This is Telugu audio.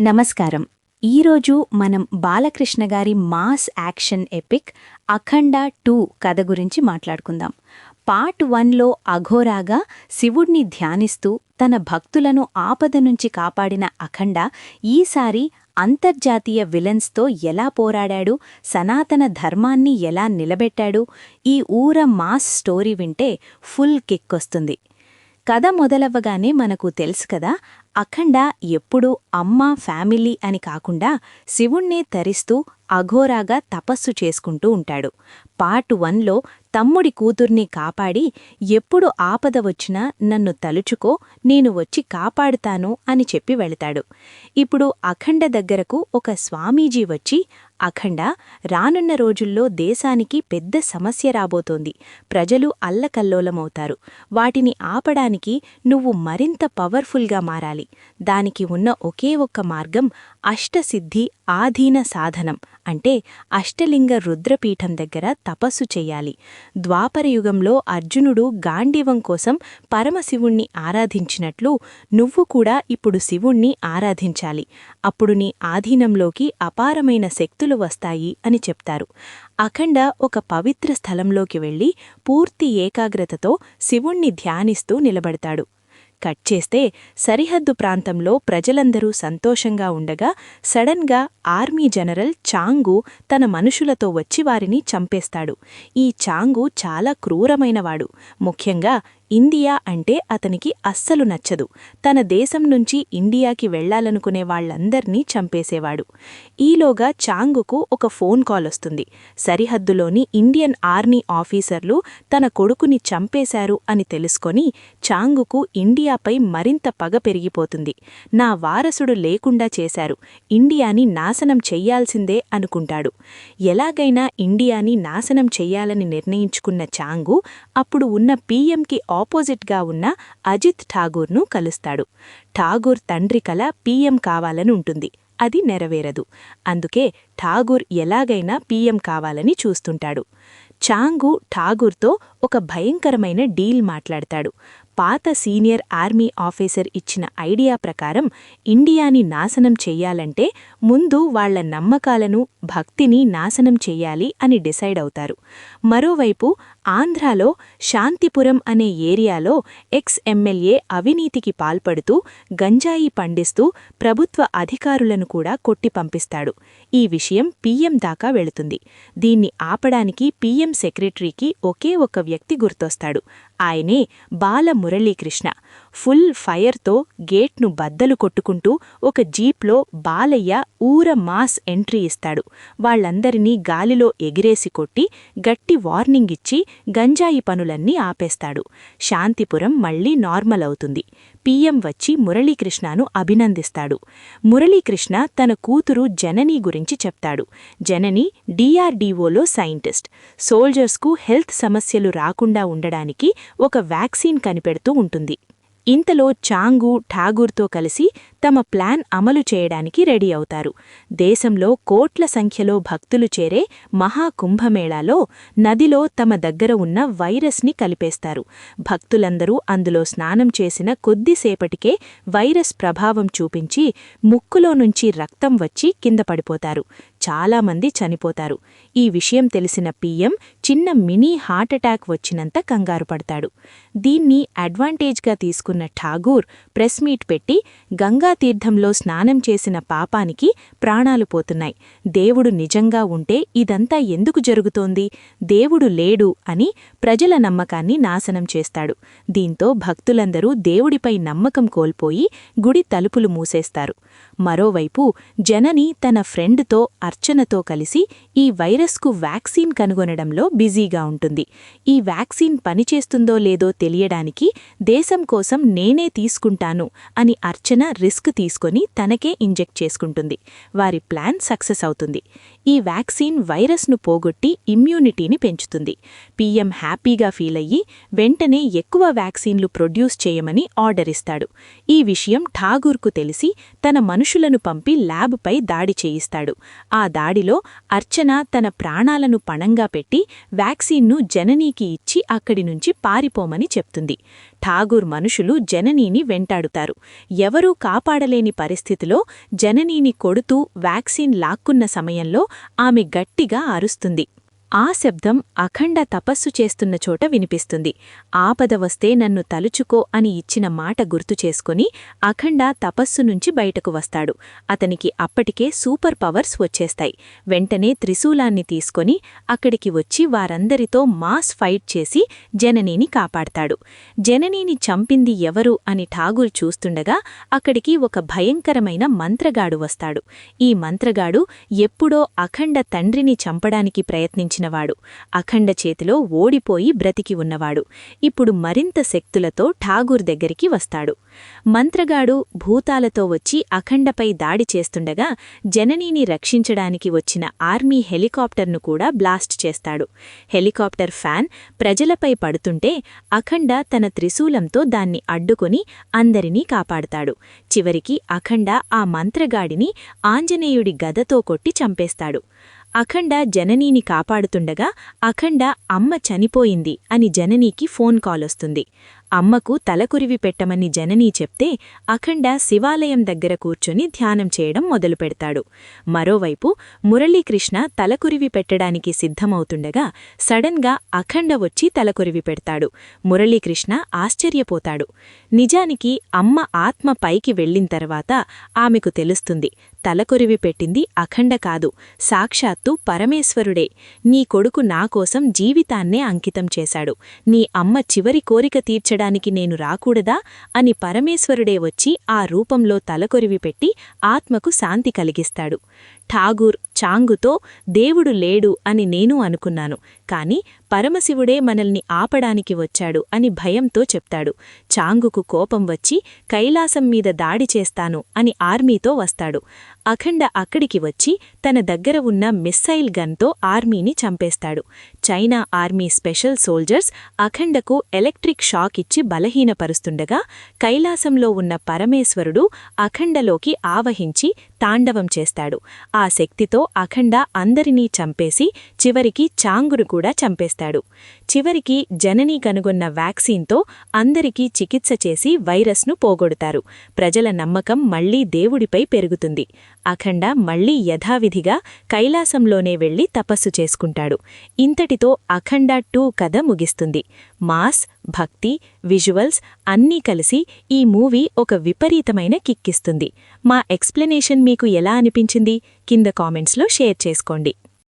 నమస్కారం. ఈరోజు మనం బాలకృష్ణ గారి mass action epic Akhanda two కథ గురించి మాట్లాడుకుందాం. పార్ట్ వన్లో అఘోరాగా శివుణ్ణి ధ్యానిస్తూ తన భక్తులను ఆపద నుంచి కాపాడిన అఖండ ఈసారి అంతర్జాతీయ విలన్స్తో ఎలా పోరాడాడు సనాతన ధర్మాన్ని ఎలా నిలబెట్టాడు ఈ ఊర మాస్ స్టోరీ వింటే ఫుల్ కిక్కొస్తుంది. కథ మొదలవ్వగానే మనకు తెలుసు కదా అఖండ ఎప్పుడూ అమ్మ ఫ్యామిలీ అని కాకుండా శివుణ్ణే తరిస్తూ అఘోరాగా తపస్సు చేసుకుంటూ ఉంటాడు. పార్ట్ వన్లో తమ్ముడి కూతుర్ని కాపాడి ఎప్పుడు ఆపద వచ్చినా నన్ను తలుచుకో నేను వచ్చి కాపాడుతాను అని చెప్పి వెళతాడు. ఇప్పుడు అఖండ దగ్గరకు ఒక స్వామీజీ వచ్చి అఖండ రానున్న రోజుల్లో దేశానికి పెద్ద సమస్య రాబోతోంది. ప్రజలు అల్లకల్లోలమవుతారు. వాటిని ఆపడానికి నువ్వు మరింత పవర్ఫుల్గా మారాలి. దానికి ఉన్న ఒకే ఒక్క మార్గం అష్టసిద్ధి ఆధీన సాధనం. అంటే అష్టలింగ రుద్రపీఠం దగ్గర తపస్సు చెయ్యాలి ద్వాపరయుగంలో అర్జునుడు గాంధీవం కోసం పరమశివుణ్ణి ఆరాధించినట్లు నువ్వు కూడా ఇప్పుడు శివుణ్ణి ఆరాధించాలి. అప్పుడు నీ ఆధీనంలోకి అపారమైన శక్తులు వస్తాయి అని చెప్తారు. అఖండ ఒక పవిత్ర స్థలంలోకి వెళ్ళి పూర్తి ఏకాగ్రతతో శివుణ్ణి ధ్యానిస్తూ నిలబడతాడు. కట్ చేస్తే సరిహద్దు ప్రాంతంలో ప్రజలందరూ సంతోషంగా ఉండగా సడన్గా ఆర్మీ జనరల్ చాంగు తన మనుషులతో వచ్చి వారిని చంపేస్తాడు. ఈ చాంగు చాలా క్రూరమైనవాడు. ముఖ్యంగా ఇండియా అంటే అతనికి అస్సలు నచ్చదు. తన దేశం నుంచి ఇండియాకి వెళ్ళాలనుకునే వాళ్ళందర్నీ చంపేసేవాడు. ఈలోగా చాంగుకు ఒక ఫోన్ కాల్ వస్తుంది. సరిహద్దులోని ఇండియన్ ఆర్మీ ఆఫీసర్లు తన కొడుకుని చంపేశారు అని తెలుసుకొని చాంగుకు ఇండియాపై మరింత పగ పెరిగిపోతుంది. నా వారసుడు లేకుండా చేశారు. ఇండియాని నాశనం చెయ్యాల్సిందే అనుకుంటాడు. ఎలాగైనా ఇండియాని నాశనం చెయ్యాలని నిర్ణయించుకున్న చాంగు అప్పుడు ఉన్న పీఎంకి ఆపోజిట్గా ఉన్న అజిత్ ఠాగూర్ను కలుస్తాడు. ఠాగూర్ తండ్రి కల పీఎం కావాలని ఉంటుంది. అది నెరవేరదు. అందుకే ఠాగూర్ ఎలాగైనా పీఎం కావాలని చూస్తుంటాడు. చాంగు ఠాగూర్తో ఒక భయంకరమైన డీల్ మాట్లాడతాడు. పాత సీనియర్ ఆర్మీ ఆఫీసర్ ఇచ్చిన ఐడియా ప్రకారం ఇండియాని నాశనం చెయ్యాలంటే ముందు వాళ్ళ నమ్మకాలను భక్తిని నాశనం చెయ్యాలి అని డిసైడ్ అవుతారు. మరోవైపు ఆంధ్రాలో శాంతిపురం అనే ఏరియాలో ఎక్స్ ఎమ్మెల్యే అవినీతికి పాల్పడుతూ గంజాయి పండిస్తూ ప్రభుత్వ అధికారులను కూడా కొట్టి పంపిస్తాడు. ఈ విషయం పీఎం దాకా వెళుతుంది. దీన్ని ఆపడానికి పీఎం సెక్రటరీకి ఒకే ఒక వ్యక్తి గుర్తొస్తాడు. ఆయనే బాల మురళీకృష్ణ ఫుల్ ఫైర్తో గేట్ను బద్దలు కొట్టుకుంటూ ఒక జీప్లో బాలయ్య ఊర మాస్ ఎంట్రీ ఇస్తాడు. వాళ్ళందరినీ గాలిలో ఎగిరేసి కొట్టి గట్టి వార్నింగ్ ఇచ్చి గంజాయి పనులన్నీ ఆపేస్తాడు. శాంతిపురం మళ్ళీ నార్మల్ అవుతుంది. పీఎం వచ్చి మురళీకృష్ణను అభినందిస్తాడు. మురళీకృష్ణ తన కూతురు జననీ గురించి చెప్తాడు. జనని డిఆర్డీఓలో సైంటిస్ట్. సోల్జర్స్కు హెల్త్ సమస్యలు రాకుండా ఉండడానికి ఒక వ్యాక్సిన్ కనిపెడుతూ ఉంటుంది. ఇంతలో చాంగు ఠాగూర్తో కలిసి తమ ప్లాన్ అమలు చేయడానికి రెడీ అవుతారు. దేశంలో కోట్ల సంఖ్యలో భక్తులు చేరే మహాకుంభమేళాలో నదిలో తమ దగ్గర ఉన్న వైరస్ని కలిపేస్తారు. భక్తులందరూ అందులో స్నానం చేసిన కొద్దిసేపటికే వైరస్ ప్రభావం చూపించి ముక్కులో నుంచి రక్తం వచ్చి కింద పడిపోతారు. చాలామంది చనిపోతారు. ఈ విషయం తెలిసిన పీఎం చిన్న మినీ హార్ట్అటాక్ వచ్చినంత కంగారు పడతాడు. దీన్ని అడ్వాంటేజ్గా తీసుకున్న ఠాగూర్ ప్రెస్ మీట్ పెట్టి గంగాతీర్థంలో స్నానం చేసిన పాపానికి ప్రాణాలు పోతున్నాయి. దేవుడు నిజంగా ఉంటే ఇదంతా ఎందుకు జరుగుతోంది? దేవుడు లేడు అని ప్రజల నమ్మకాన్ని నాశనం చేస్తాడు. దీంతో భక్తులందరూ దేవుడిపై నమ్మకం కోల్పోయి గుడి తలుపులు మూసేస్తారు. మరోవైపు జనని తన ఫ్రెండ్తో అర్చనతో కలిసి ఈ వైరస్కు వ్యాక్సిన్ కనుగొనడంలో బిజీగా ఉంటుంది. ఈ వ్యాక్సిన్ పనిచేస్తుందో లేదో తెలియడానికి దేశం కోసం నేనే తీసుకుంటాను అని అర్చన రిస్క్ తీసుకొని తనకే ఇంజెక్ట్ చేసుకుంటుంది. వారి ప్లాన్ సక్సెస్ అవుతుంది. ఈ వ్యాక్సిన్ వైరస్ను పోగొట్టి ఇమ్యూనిటీని పెంచుతుంది. పీఎం హ్యాపీగా ఫీల్ అయ్యి వెంటనే ఎక్కువ వ్యాక్సిన్లు ప్రొడ్యూస్ చేయమని ఆర్డర్ ఇస్తాడు. ఈ విషయం ఠాగూర్కు తెలిసి తన మను మనుషులను పంపి ల్యాబ్పై దాడి చేయిస్తాడు. ఆ దాడిలో అర్చన తన ప్రాణాలను పణంగా పెట్టి వ్యాక్సిన్ను జననీకి ఇచ్చి అక్కడి నుంచి పారిపోమని చెప్తుంది. ఠాగూర్ మనుషులు జననీని వెంటాడుతారు. ఎవరూ కాపాడలేని పరిస్థితిలో జననీని కొడుతూ వ్యాక్సిన్ లాక్కున్న సమయంలో ఆమె గట్టిగా అరుస్తుంది. ఆ శబ్దం అఖండ తపస్సు చేస్తున్న చోట వినిపిస్తుంది. ఆపద వస్తే నన్ను తలుచుకో అని ఇచ్చిన మాట గుర్తు చేసుకుని అఖండ తపస్సు నుంచి బయటకు వస్తాడు. అతనికి అప్పటికే సూపర్ పవర్స్ వచ్చేస్తాయి. వెంటనే త్రిశూలాన్ని తీసుకొని అక్కడికి వచ్చి వారందరితో మాస్ ఫైట్ చేసి జననీని కాపాడతాడు. జననీని చంపింది ఎవరు అని ఠాగూర్ చూస్తుండగా అక్కడికి ఒక భయంకరమైన మంత్రగాడు వస్తాడు. ఈ మంత్రగాడు ఎప్పుడో అఖండ తండ్రిని చంపడానికి ప్రయత్నించిన చేసినవాడు. అఖండ చేతిలో ఓడిపోయి బ్రతికి ఉన్నవాడు. ఇప్పుడు మరింత శక్తులతో ఠాగూర్ దగ్గరికి వస్తాడు. మంత్రగాడు భూతాలతో వచ్చి అఖండపై దాడి చేస్తుండగా జననీని రక్షించడానికి వచ్చిన ఆర్మీ హెలికాప్టర్ను కూడా బ్లాస్ట్ చేస్తాడు. హెలికాప్టర్ ఫ్యాన్ ప్రజలపై పడుతుంటే అఖండ తన త్రిశూలంతో దాన్ని అడ్డుకొని అందరినీ కాపాడుతాడు. చివరికి అఖండ ఆ మంత్రగాడిని ఆంజనేయుడి గదతో కొట్టి చంపేస్తాడు. అఖండ జననీని కాపాడుతుండగా అఖండ అమ్మ చనిపోయింది అని జననీకి ఫోన్ కాల్ వస్తుంది. అమ్మకు తలకురివి పెట్టమని జననీ చెప్తే అఖండ శివాలయం దగ్గర కూర్చొని ధ్యానం చేయడం మొదలుపెడతాడు మరోవైపు మురళీకృష్ణ తలకురివి పెట్టడానికి సిద్ధమవుతుండగా సడన్గా అఖండ వచ్చి తలకురివి పెడతాడు. మురళీకృష్ణ ఆశ్చర్యపోతాడు. నిజానికి అమ్మ ఆత్మ పైకి వెళ్ళిన తర్వాత ఆమెకు తెలుస్తుంది తలకొరివి పెట్టింది అఖండ కాదు. సాక్షాత్తు పరమేశ్వరుడే. నీ కొడుకు నాకోసం జీవితాన్నే అంకితం చేశాడు. నీ అమ్మ చివరి కోరిక తీర్చడానికి నేను రాకూడదా? అని పరమేశ్వరుడే వచ్చి ఆ రూపంలో తలకొరివి పెట్టి ఆత్మకు శాంతి కలిగిస్తాడు. ఠాగూర్ చాంగుతో దేవుడు లేడు అని నేను అనుకున్నాను. కాని పరమశివుడే మనల్ని ఆపడానికి వచ్చాడు అని భయంతో చెప్తాడు. చాంగుకు కోపం వచ్చి కైలాసం మీద దాడి చేస్తాను అని ఆర్మీతో వస్తాడు. అఖండ అక్కడికి వచ్చి తన దగ్గర ఉన్న మిస్సైల్ గన్తో ఆర్మీని చంపేస్తాడు. చైనా ఆర్మీ స్పెషల్ సోల్జర్స్ అఖండకు ఎలక్ట్రిక్ షాక్ ఇచ్చి బలహీనపరుస్తుండగా కైలాసంలో ఉన్న పరమేశ్వరుడు అఖండలోకి ఆవహించి తాండవం చేస్తాడు. ఆ శక్తితో అఖండ అందరినీ చంపేసి చివరికి చాంగును కూడా చంపేస్తాడు. చివరికి జననీ కనుగొన్న వ్యాక్సిన్తో అందరికీ చికిత్స చేసి వైరస్ను పోగొడతారు. ప్రజల నమ్మకం మళ్ళీ దేవుడిపై పెరుగుతుంది. అఖండ మళ్ళీ యథావిధిగా కైలాసంలోనే వెళ్ళి తపస్సు చేసుకుంటాడు. ఇంతటితో అఖండ టూ కథ ముగిస్తుంది. మాస్ భక్తి విజువల్స్ అన్నీ కలిసి ఈ మూవీ ఒక విపరీతమైన కిక్కిస్తుంది. మా ఎక్స్ప్లెనేషన్ మీకు ఎలా అనిపించింది? కింద కామెంట్స్లో షేర్ చేసుకోండి.